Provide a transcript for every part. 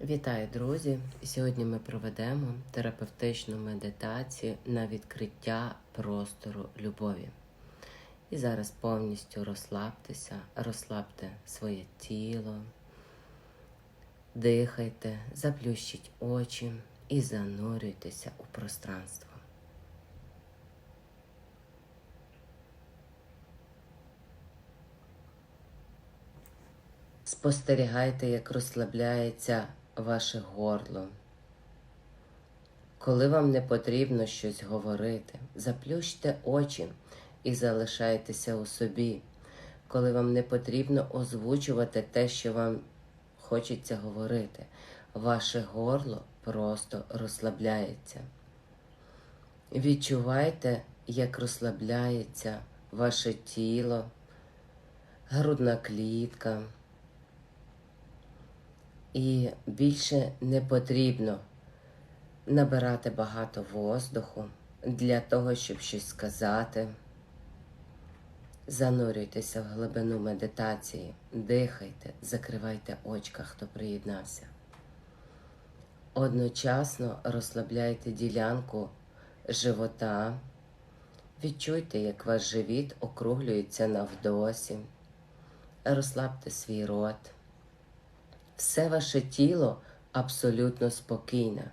Вітаю, друзі! Сьогодні ми проведемо терапевтичну медитацію на відкриття простору любові. І зараз повністю розслабтеся, розслабте своє тіло, дихайте, заплющіть очі і занурюйтеся у пространство. Спостерігайте, як розслабляється ваше горло. Коли вам не потрібно щось говорити, заплющте очі і залишайтеся у собі. Коли вам не потрібно озвучувати те, що вам хочеться говорити, ваше горло просто розслабляється. Відчувайте, як розслабляється ваше тіло, грудна клітка. І більше не потрібно набирати багато воздуху для того, щоб щось сказати. Занурюйтеся в глибину медитації, дихайте, закривайте очка, хто приєднався. Одночасно розслабляйте ділянку живота, відчуйте, як ваш живіт округлюється навдосі, розслабте свій рот все ваше тіло абсолютно спокійне.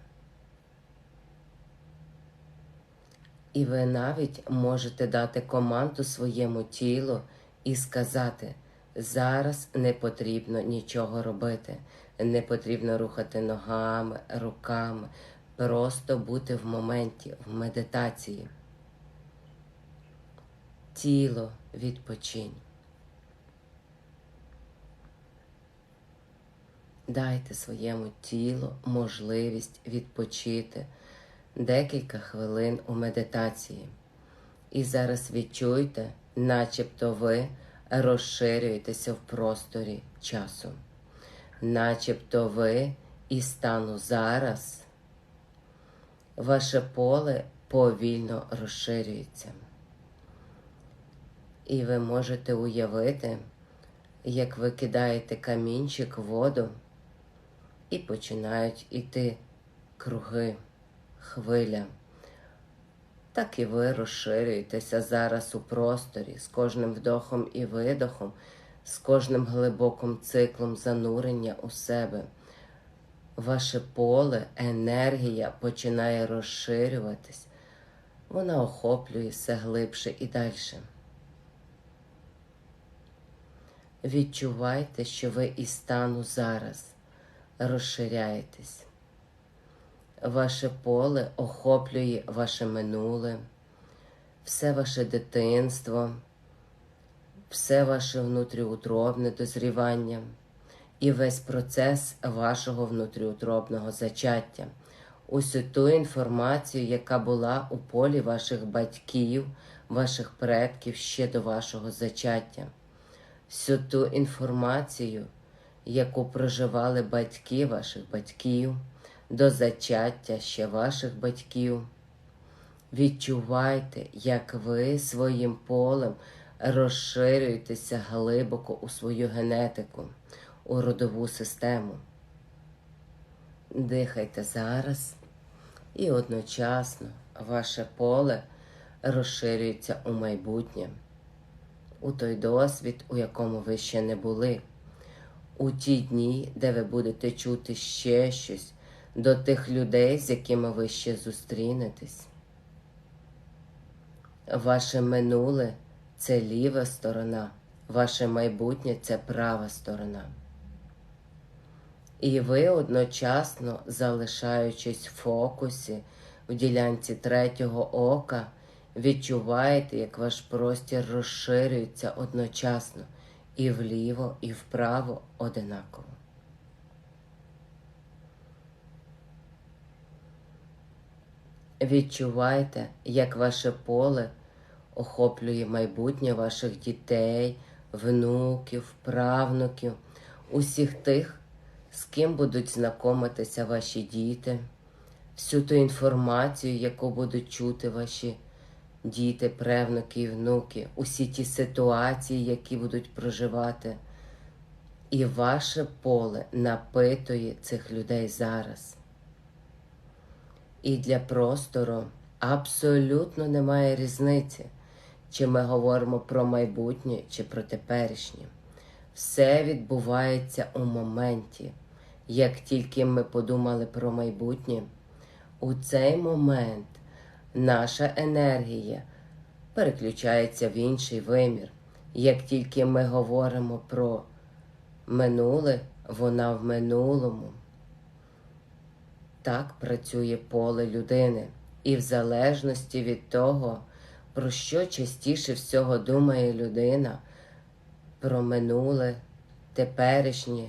І ви навіть можете дати команду своєму тілу і сказати, зараз не потрібно нічого робити, не потрібно рухати ногами, руками, просто бути в моменті, в медитації. Тіло відпочинь. Дайте своєму тілу можливість відпочити декілька хвилин у медитації. І зараз відчуйте, начебто ви розширюєтеся в просторі часу, начебто ви із стану зараз, ваше поле повільно розширюється. І ви можете уявити, як ви кидаєте камінчик в воду і починають іти круги, хвиля. Так і ви розширюєтеся зараз у просторі з кожним вдохом і видохом, з кожним глибоким циклом занурення у себе. Ваше поле, енергія починає розширюватись, вона охоплює все глибше і далі. Відчувайте, що ви із стану зараз розширяєтесь. Ваше поле охоплює ваше минуле, все ваше дитинство, все ваше внутріутробне дозрівання і весь процес вашого внутріутробного зачаття, усю ту інформацію, яка була у полі ваших батьків, ваших предків ще до вашого зачаття, всю ту інформацію яку проживали батьки ваших батьків, до зачаття ще ваших батьків. Відчувайте, як ви своїм полем розширюєтеся глибоко у свою генетику, у родову систему. Дихайте зараз, і одночасно ваше поле розширюється у майбутнє, у той досвід, у якому ви ще не були у ті дні, де ви будете чути ще щось до тих людей, з якими ви ще зустрінетесь. Ваше минуле це ліва сторона, ваше майбутнє це права сторона. І ви одночасно, залишаючись в фокусі в ділянці третього ока, відчуваєте, як ваш простір розширюється одночасно і вліво, і вправо одинаково. Відчувайте, як ваше поле охоплює майбутнє ваших дітей, внуків, правнуків, усіх тих, з ким будуть знайомитися ваші діти, всю ту інформацію, яку будуть чути ваші діти, правнуки і внуки, усі ті ситуації, які будуть проживати. І ваше поле напитує цих людей зараз. І для простору абсолютно немає різниці, чи ми говоримо про майбутнє чи про теперішнє. Все відбувається у моменті. Як тільки ми подумали про майбутнє, у цей момент наша енергія переключається в інший вимір. Як тільки ми говоримо про минуле, вона в минулому. Так працює поле людини. І в залежності від того, про що частіше всього думає людина, про минуле, теперішнє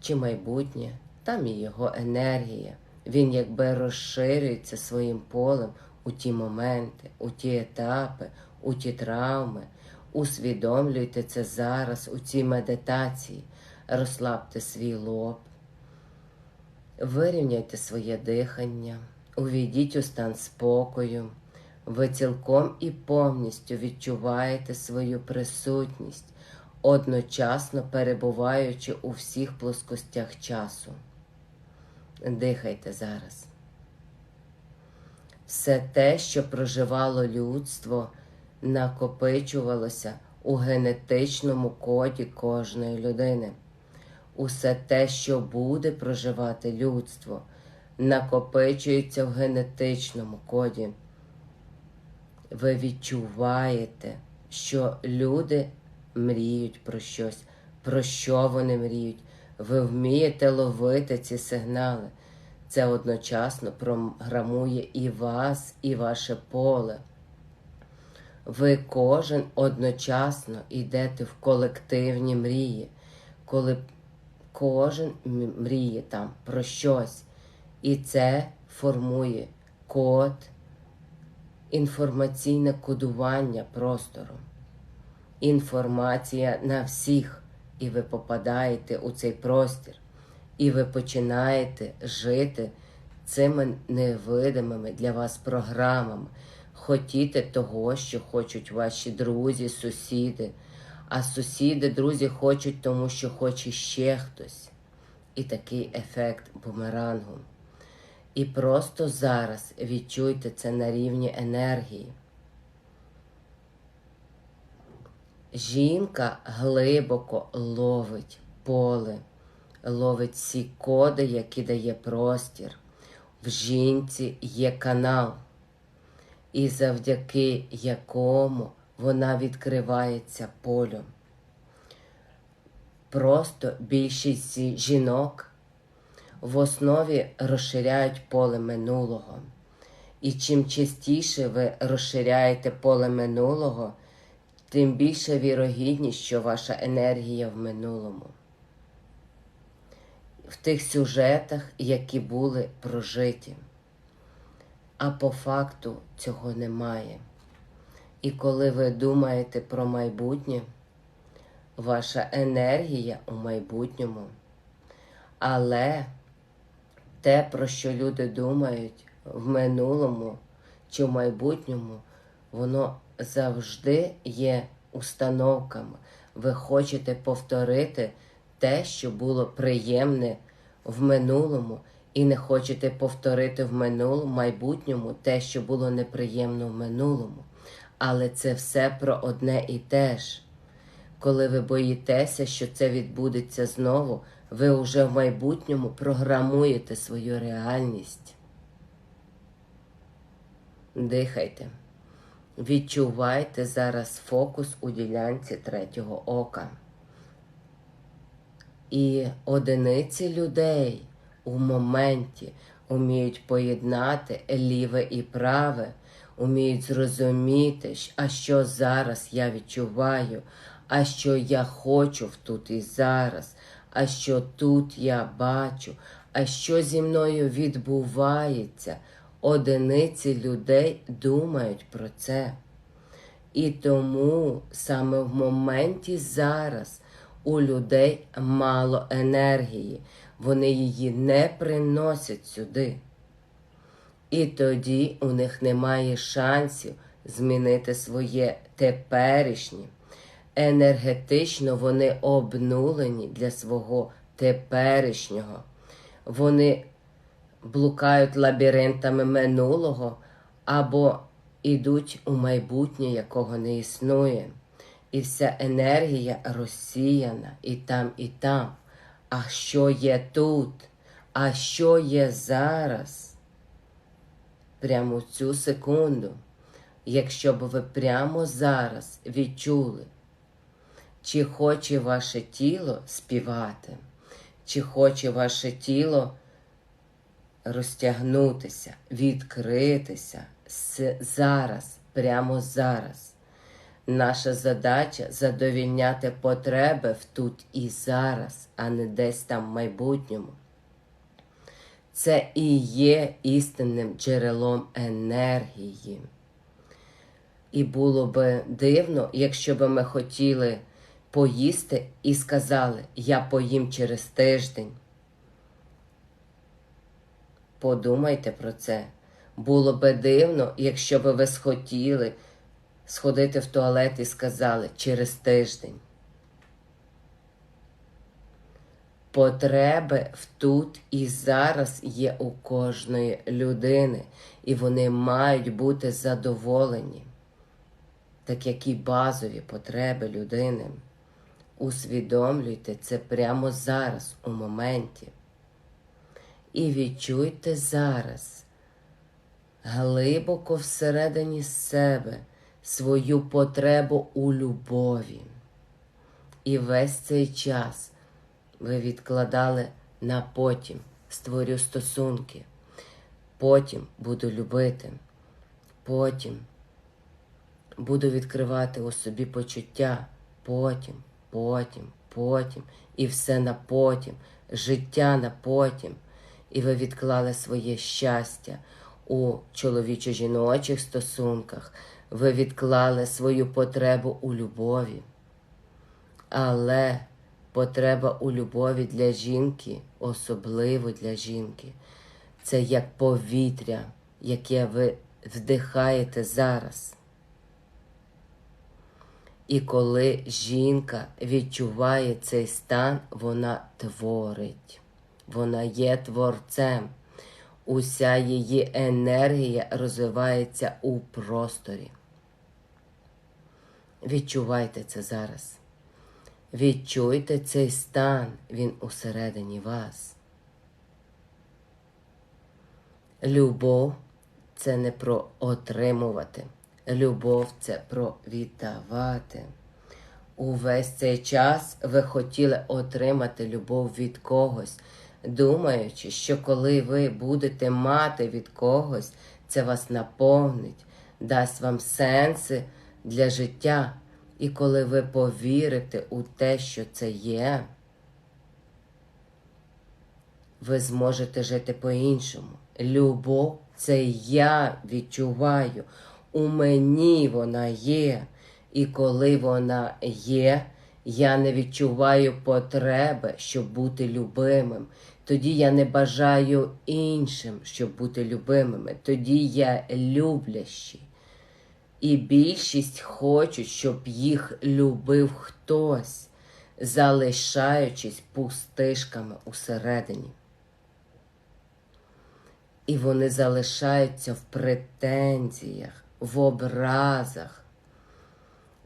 чи майбутнє, там і його енергія. Він якби розширюється своїм полем у ті моменти, у ті етапи, у ті травми. Усвідомлюйте це зараз у цій медитації, розслабте свій лоб, вирівняйте своє дихання, увійдіть у стан спокою. Ви цілком і повністю відчуваєте свою присутність, одночасно перебуваючи у всіх плоскостях часу. Дихайте зараз. Все те, що проживало людство, накопичувалося у генетичному коді кожної людини. Усе те, що буде проживати людство, накопичується в генетичному коді. Ви відчуваєте, що люди мріють про щось, про що вони мріють. Ви вмієте ловити ці сигнали. Це одночасно програмує і вас, і ваше поле. Ви кожен одночасно йдете в колективні мрії, коли кожен мріє там про щось. І це формує код, інформаційне кодування простору. Інформація на всіх, і ви попадаєте у цей простір, і ви починаєте жити цими невидимими для вас програмами, хотіти того, що хочуть ваші друзі, сусіди. А сусіди, друзі хочуть тому, що хоче ще хтось. І такий ефект бумерангу. І просто зараз відчуйте це на рівні енергії. Жінка глибоко ловить поле, ловить всі коди, які дає простір. В жінці є канал, і завдяки якому вона відкривається полем. Просто більшість жінок в основі розширяють поле минулого. І чим частіше ви розширяєте поле минулого, тим більша вірогідність, що ваша енергія в минулому. В тих сюжетах, які були прожиті. А по факту цього немає. І коли ви думаєте про майбутнє, ваша енергія у майбутньому. Але те, про що люди думають в минулому чи в майбутньому, воно завжди є установками. Ви хочете повторити те, що було приємне в минулому, і не хочете повторити в минулому майбутньому те, що було неприємно в минулому. Але це все про одне і те ж. Коли ви боїтеся, що це відбудеться знову, ви вже в майбутньому програмуєте свою реальність. Дихайте. Відчувайте зараз фокус у ділянці третього ока. І одиниці людей у моменті уміють поєднати ліве і праве, уміють зрозуміти, а що зараз я відчуваю, а що я хочу в тут і зараз, а що тут я бачу, а що зі мною відбувається. Одиниці людей думають про це. І тому саме в моменті зараз у людей мало енергії, вони її не приносять сюди. І тоді у них немає шансів змінити своє теперішнє енергетично вони обнулені для свого теперішнього. Вони блукають лабіринтами минулого або ідуть у майбутнє, якого не існує. І вся енергія розсіяна і там, і там. А що є тут? А що є зараз? Прямо цю секунду, якщо б ви прямо зараз відчули, чи хоче ваше тіло співати, чи хоче ваше тіло розтягнутися, відкритися зараз, прямо зараз. Наша задача задовільняти потреби в тут і зараз, а не десь там в майбутньому. Це і є істинним джерелом енергії. І було би дивно, якщо б ми хотіли поїсти і сказали, я поїм через тиждень. Подумайте про це. Було би дивно, якщо б ви схотіли сходити в туалет і сказали через тиждень. Потреби в тут і зараз є у кожної людини, і вони мають бути задоволені, так як і базові потреби людини. Усвідомлюйте це прямо зараз, у моменті. І відчуйте зараз, глибоко всередині себе свою потребу у любові. І весь цей час ви відкладали на потім, створю стосунки, потім буду любити, потім буду відкривати у собі почуття, потім, потім, потім, і все на потім, життя на потім. І ви відклали своє щастя у чоловічо-жіночих стосунках, ви відклали свою потребу у любові. Але потреба у любові для жінки, особливо для жінки, це як повітря, яке ви вдихаєте зараз. І коли жінка відчуває цей стан, вона творить, вона є творцем. Уся її енергія розвивається у просторі. Відчувайте це зараз. Відчуйте цей стан, він усередині вас. Любов це не про отримувати. Любов це про віддавати. Увесь цей час ви хотіли отримати любов від когось, думаючи, що коли ви будете мати від когось, це вас наповнить, дасть вам сенси для життя. І коли ви повірите у те, що це є, ви зможете жити по-іншому. Любов це я відчуваю. У мені вона є. І коли вона є, я не відчуваю потреби, щоб бути любимим. Тоді я не бажаю іншим, щоб бути любимими. Тоді я люблящий. І більшість хочуть, щоб їх любив хтось, залишаючись пустишками усередині. І вони залишаються в претензіях, в образах.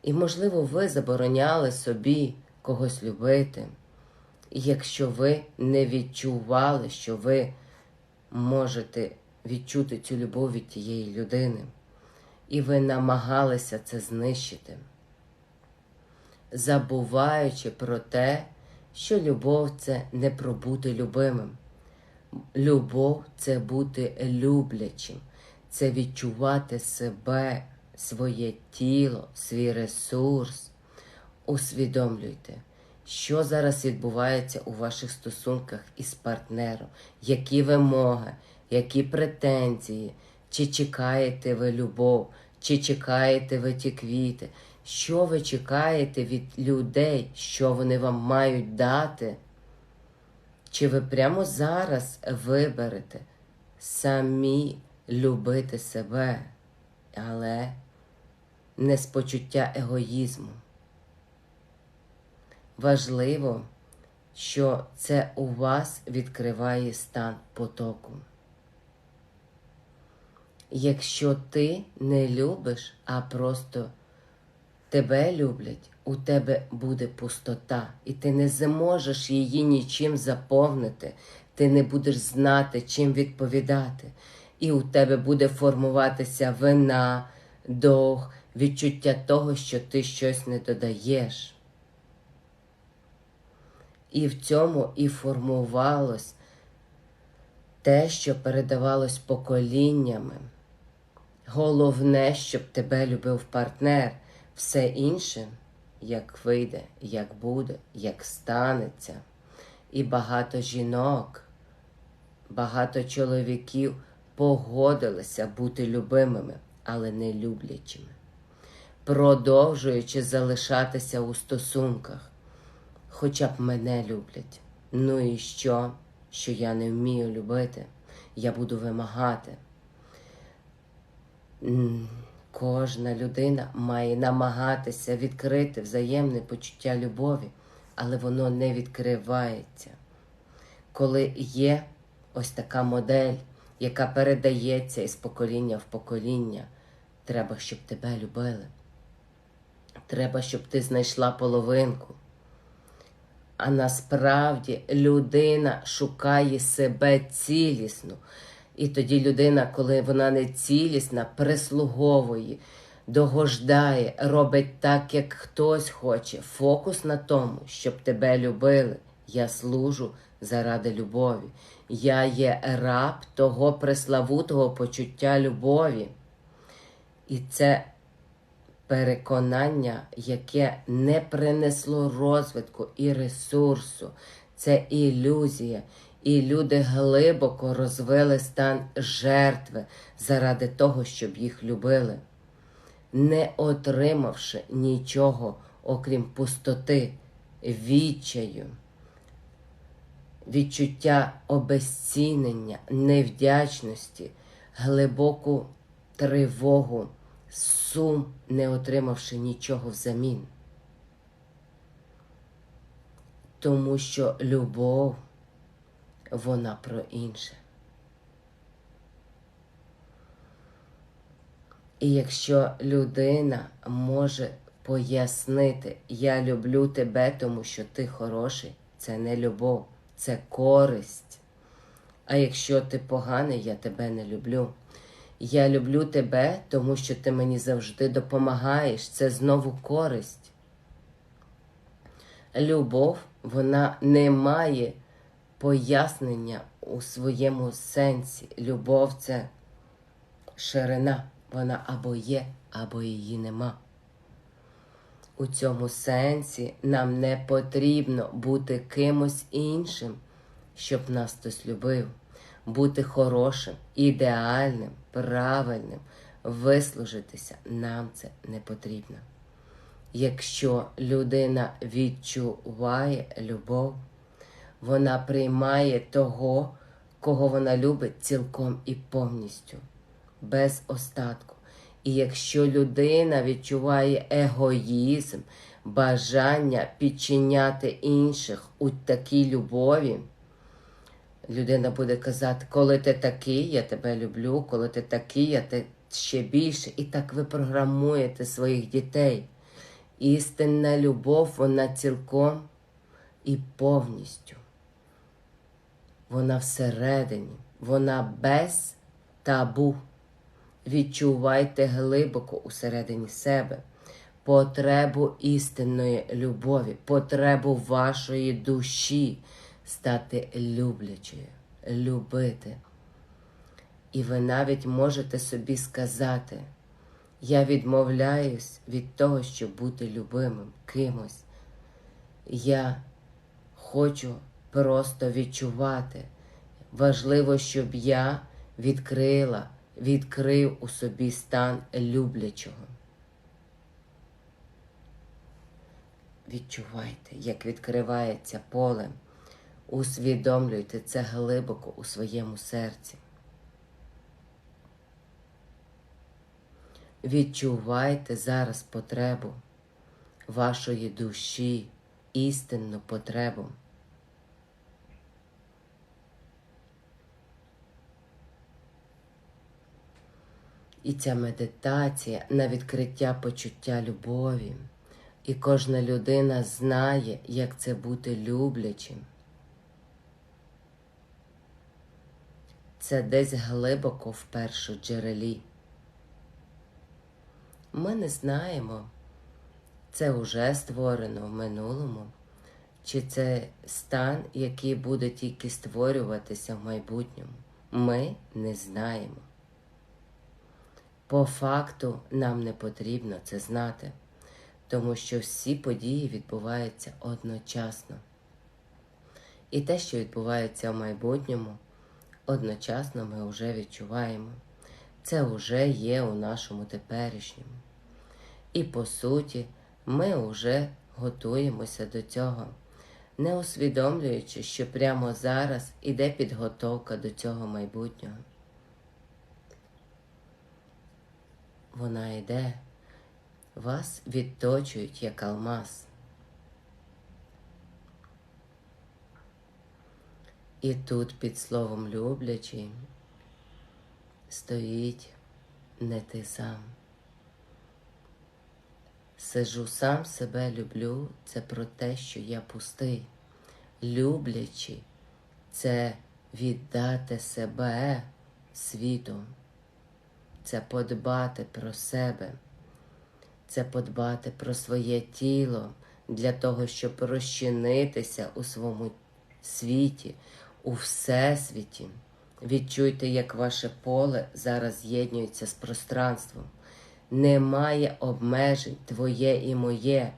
І, можливо, ви забороняли собі когось любити. Якщо ви не відчували, що ви можете відчути цю любов від тієї людини і ви намагалися це знищити, забуваючи про те, що любов це не про бути любимим. Любов це бути люблячим, це відчувати себе, своє тіло, свій ресурс. Усвідомлюйте, що зараз відбувається у ваших стосунках із партнером, які вимоги, які претензії, чи чекаєте ви любов, чи чекаєте ви ті квіти? Що ви чекаєте від людей, що вони вам мають дати? Чи ви прямо зараз виберете самі любити себе, але не з почуття егоїзму, важливо, що це у вас відкриває стан потоку. Якщо ти не любиш, а просто тебе люблять, у тебе буде пустота, і ти не зможеш її нічим заповнити, ти не будеш знати, чим відповідати. І у тебе буде формуватися вина, довг, відчуття того, що ти щось не додаєш. І в цьому і формувалось те, що передавалось поколіннями. Головне, щоб тебе любив партнер, все інше, як вийде, як буде, як станеться. І багато жінок, багато чоловіків погодилися бути любимими, але не люблячими, продовжуючи залишатися у стосунках. Хоча б мене люблять. Ну і що? Що я не вмію любити, я буду вимагати. Кожна людина має намагатися відкрити взаємне почуття любові, але воно не відкривається. Коли є ось така модель, яка передається із покоління в покоління, треба, щоб тебе любили. Треба, щоб ти знайшла половинку. А насправді людина шукає себе цілісно. І тоді людина, коли вона не цілісна, прислуговує, догождає, робить так, як хтось хоче. Фокус на тому, щоб тебе любили. Я служу заради любові. Я є раб того преславутого почуття любові. І це переконання, яке не принесло розвитку і ресурсу, це ілюзія. І люди глибоко розвили стан жертви заради того, щоб їх любили, не отримавши нічого, окрім пустоти, відчаю, відчуття обезцінення, невдячності, глибоку тривогу, сум, не отримавши нічого взамін. Тому що любов вона про інше. І якщо людина може пояснити, я люблю тебе, тому що ти хороший, це не любов, це користь. А якщо ти поганий, я тебе не люблю. Я люблю тебе, тому що ти мені завжди допомагаєш. Це знову користь. Любов, вона не має пояснення у своєму сенсі. Любов це ширина. Вона або є, або її нема. У цьому сенсі нам не потрібно бути кимось іншим, щоб нас хтось любив, бути хорошим, ідеальним, правильним, вислужитися нам це не потрібно. Якщо людина відчуває любов, вона приймає того, кого вона любить цілком і повністю, без остатку. І якщо людина відчуває егоїзм, бажання підчиняти інших у такій любові, людина буде казати, коли ти такий, я тебе люблю, коли ти такий, я те ще більше. І так ви програмуєте своїх дітей. Істинна любов, вона цілком і повністю. Вона всередині, вона без табу. Відчувайте глибоко усередині себе потребу істинної любові, потребу вашої душі стати люблячою, любити. І ви навіть можете собі сказати, я відмовляюсь від того, щоб бути любимим кимось. Я хочу просто відчувати. Важливо, щоб я відкрила, відкрив у собі стан люблячого. Відчувайте, як відкривається поле. Усвідомлюйте це глибоко у своєму серці. Відчувайте зараз потребу вашої душі істинну потребу. І ця медитація на відкриття почуття любові. І кожна людина знає, як це бути люблячим. Це десь глибоко в першу джерелі. Ми не знаємо, це вже створено в минулому, чи це стан, який буде тільки створюватися в майбутньому. Ми не знаємо. По факту нам не потрібно це знати, тому що всі події відбуваються одночасно. І те, що відбувається в майбутньому, одночасно ми вже відчуваємо. Це вже є у нашому теперішньому. І по суті, ми вже готуємося до цього, не усвідомлюючи, що прямо зараз іде підготовка до цього майбутнього. Вона йде, вас відточують як алмаз. І тут під словом люблячий стоїть не ти сам. Сижу сам себе люблю, це про те, що я пустий. Люблячи, це віддати себе світу, це подбати про себе, це подбати про своє тіло для того, щоб розчинитися у своєму світі, у всесвіті. Відчуйте, як ваше поле зараз з'єднується з пространством. Немає обмежень твоє і моє,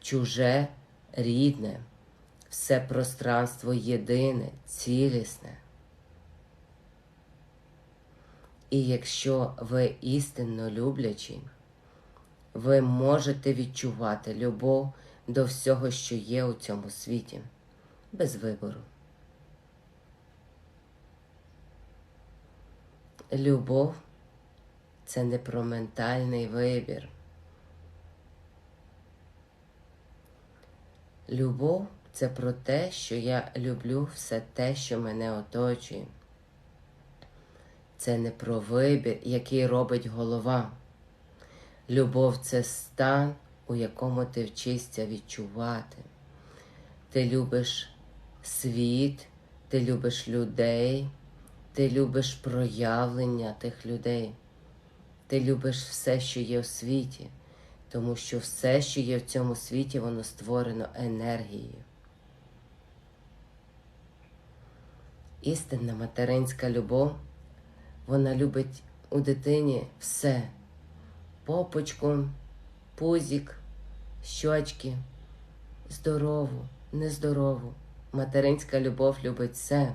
чуже, рідне, все пространство єдине, цілісне. І якщо ви істинно люблячі, ви можете відчувати любов до всього, що є у цьому світі, без вибору. Любов це не про ментальний вибір. Любов це про те, що я люблю все те, що мене оточує. Це не про вибір, який робить голова. Любов це стан, у якому ти вчишся відчувати. Ти любиш світ, ти любиш людей, ти любиш проявлення тих людей. Ти любиш все, що є в світі, тому що все, що є в цьому світі, воно створено енергією. Істинна материнська любов, вона любить у дитині все попочку, пузік, щочки, здорову, нездорову. Материнська любов любить все.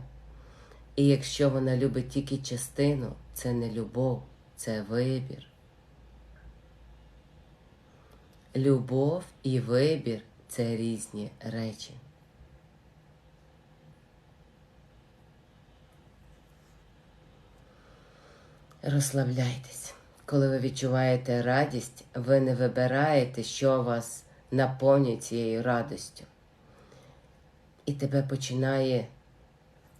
І якщо вона любить тільки частину, це не любов це вибір. Любов і вибір це різні речі. Розслабляйтесь. Коли ви відчуваєте радість, ви не вибираєте, що вас наповнює цією радістю. І тебе починає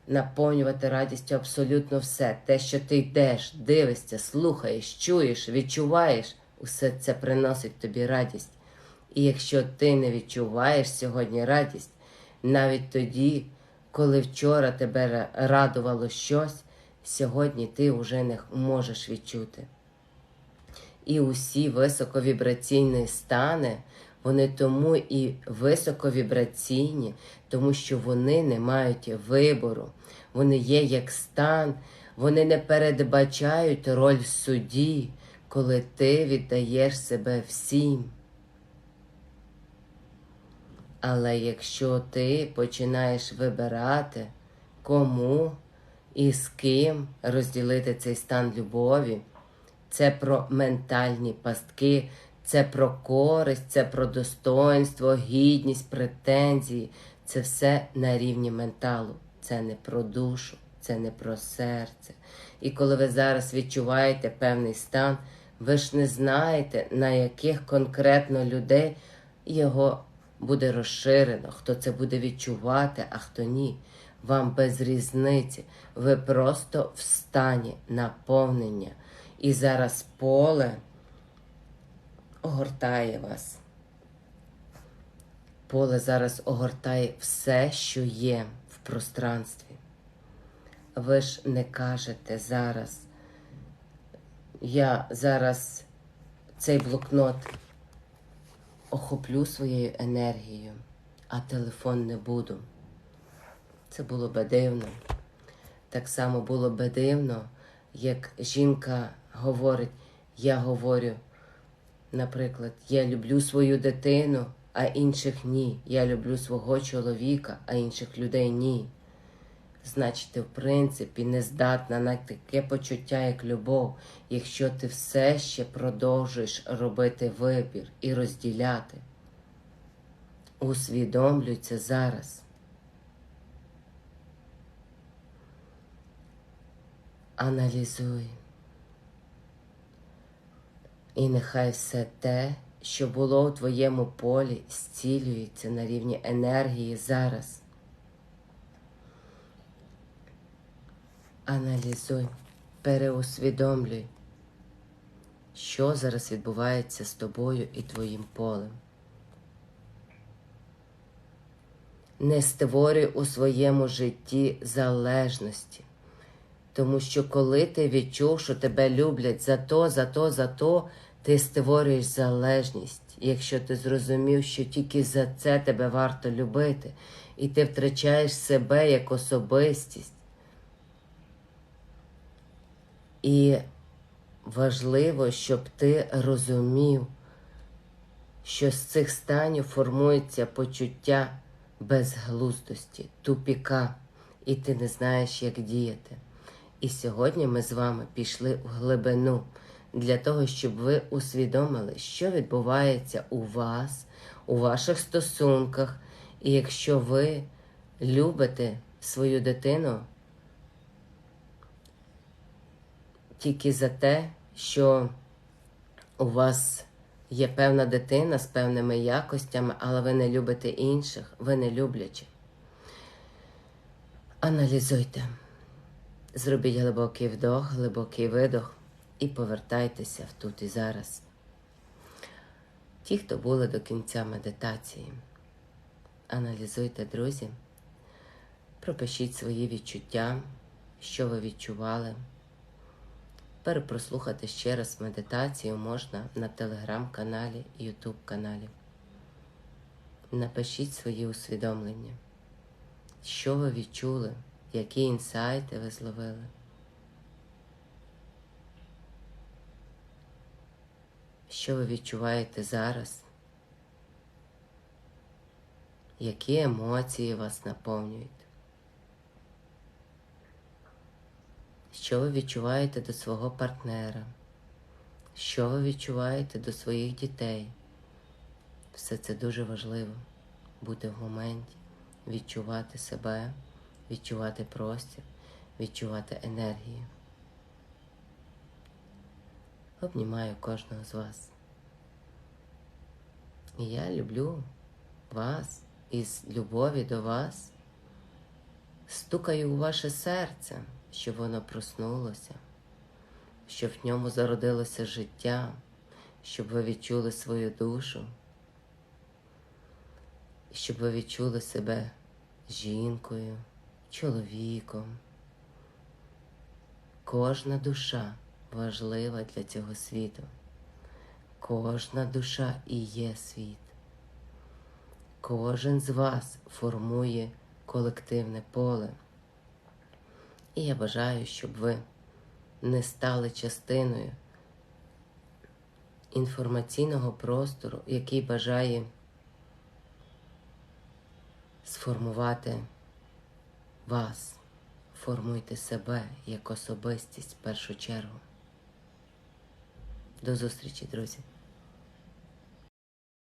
наповнювати радістю абсолютно все. Те, що ти йдеш, дивишся, слухаєш, чуєш, відчуваєш, усе це приносить тобі радість. І якщо ти не відчуваєш сьогодні радість, навіть тоді, коли вчора тебе радувало щось, сьогодні ти вже не можеш відчути. І усі високовібраційні стани, вони тому і високовібраційні, тому що вони не мають вибору, вони є як стан, вони не передбачають роль судді, коли ти віддаєш себе всім. Але якщо ти починаєш вибирати, кому і з ким розділити цей стан любові, це про ментальні пастки, це про користь, це про достоинство, гідність, претензії. Це все на рівні менталу. Це не про душу, це не про серце. І коли ви зараз відчуваєте певний стан, ви ж не знаєте, на яких конкретно людей його буде розширено, хто це буде відчувати, а хто ні. Вам без різниці. Ви просто в стані наповнення. І зараз поле огортає вас. Поле зараз огортає все, що є в пространстві. Ви ж не кажете зараз. Я зараз цей блокнот охоплю своєю енергією, а телефон не буду. Це було би дивно. Так само було би дивно, як жінка говорить, я говорю, наприклад, я люблю свою дитину, а інших ні. Я люблю свого чоловіка, а інших людей ні. Значить, ти в принципі не здатна на таке почуття, як любов, якщо ти все ще продовжуєш робити вибір і розділяти. Усвідомлюй це зараз. Аналізуй. І нехай все те, що було у твоєму полі, зцілюється на рівні енергії зараз. Аналізуй, переусвідомлюй, що зараз відбувається з тобою і твоїм полем. Не створюй у своєму житті залежності. Тому що коли ти відчув, що тебе люблять за то, за то, за то, ти створюєш залежність. Якщо ти зрозумів, що тільки за це тебе варто любити, і ти втрачаєш себе як особистість. І важливо, щоб ти розумів, що з цих станів формується почуття безглуздості, тупіка, і ти не знаєш, як діяти. І сьогодні ми з вами пішли в глибину для того, щоб ви усвідомили, що відбувається у вас, у ваших стосунках. І якщо ви любите свою дитину тільки за те, що у вас є певна дитина з певними якостями, але ви не любите інших, ви не люблячі. Аналізуйте. Зробіть глибокий вдох, глибокий видох і повертайтеся в тут і зараз. Ті, хто були до кінця медитації, аналізуйте, друзі, пропишіть свої відчуття, що ви відчували. Перепрослухати ще раз медитацію можна на телеграм-каналі і ютуб каналі. Напишіть свої усвідомлення, що ви відчули, які інсайти ви зловили. Що ви відчуваєте зараз? Які емоції вас наповнюють? Що ви відчуваєте до свого партнера? Що ви відчуваєте до своїх дітей? Все це дуже важливо бути в моменті, відчувати себе, відчувати простір, відчувати енергію. Обнімаю кожного з вас. І я люблю вас із любові до вас. Стукаю у ваше серце щоб воно проснулося, щоб в ньому зародилося життя, щоб ви відчули свою душу, щоб ви відчули себе жінкою, чоловіком. Кожна душа важлива для цього світу. Кожна душа і є світ. Кожен з вас формує колективне поле. І я бажаю, щоб ви не стали частиною інформаційного простору, який бажає сформувати вас. Формуйте себе як особистість в першу чергу. До зустрічі, друзі!